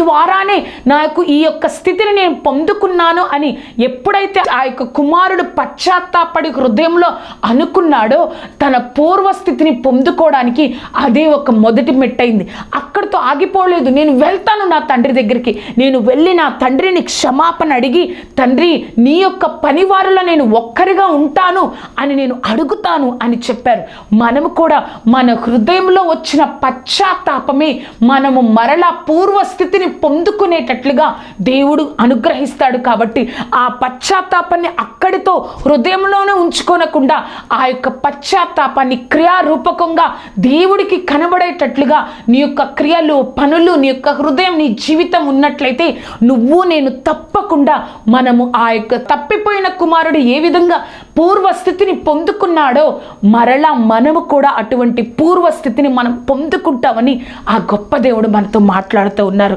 ద్వారానే నాకు ఈ యొక్క స్థితిని నేను పొందుకున్నాను అని ఎప్పుడైతే ఆ యొక్క కుమారుడు పశ్చాత్తాపడి హృదయంలో అనుకున్నాడో తన పూర్వస్థితిని పొందుకోవడానికి అదే ఒక మొదటి మెట్టయింది. అక్కడితో ఆగిపోలేదు. నేను వెళ్తాను నా తండ్రి దగ్గరికి. నేను వెళ్ళి నా తండ్రిని క్షమాపణ అడిగి తండ్రి నీ యొక్క పనివారిలో నేను ఒక్కరిగా ఉంటాను అని నేను అడుగుతాను అని చెప్పారు. మనము కూడా మన హృదయంలో వచ్చిన పశ్చాత్తాపమే మనము మరలా పూర్వస్థితిని పొందుకునేటట్లుగా దేవుడు అనుగ్రహిస్తాడు కాబట్టి ఆ పశ్చాత్తాపాన్ని అక్కడితో హృదయంలోనే ఉంచుకోనకుండా ఆ యొక్క పశ్చాత్తాపాన్ని క్రియారూపకంగా దేవుడికి కనబడేటట్లుగా నీ యొక్క క్రియలు పనులు నీ యొక్క హృదయం నీ జీవితం ఉన్నట్లయితే నువ్వు నేను తప్పకుండా మనము ఆ యొక్క తప్పిపోయిన కుమారుడు ఏ విధంగా పూర్వస్థితిని పొందుకున్నాడో మరలా మనము కూడా అటువంటి పూర్వస్థితిని మనం పొందుకుంటామని ఆ గొప్ప దేవుడు మనతో మాట్లాడుతూ ఉన్నారు.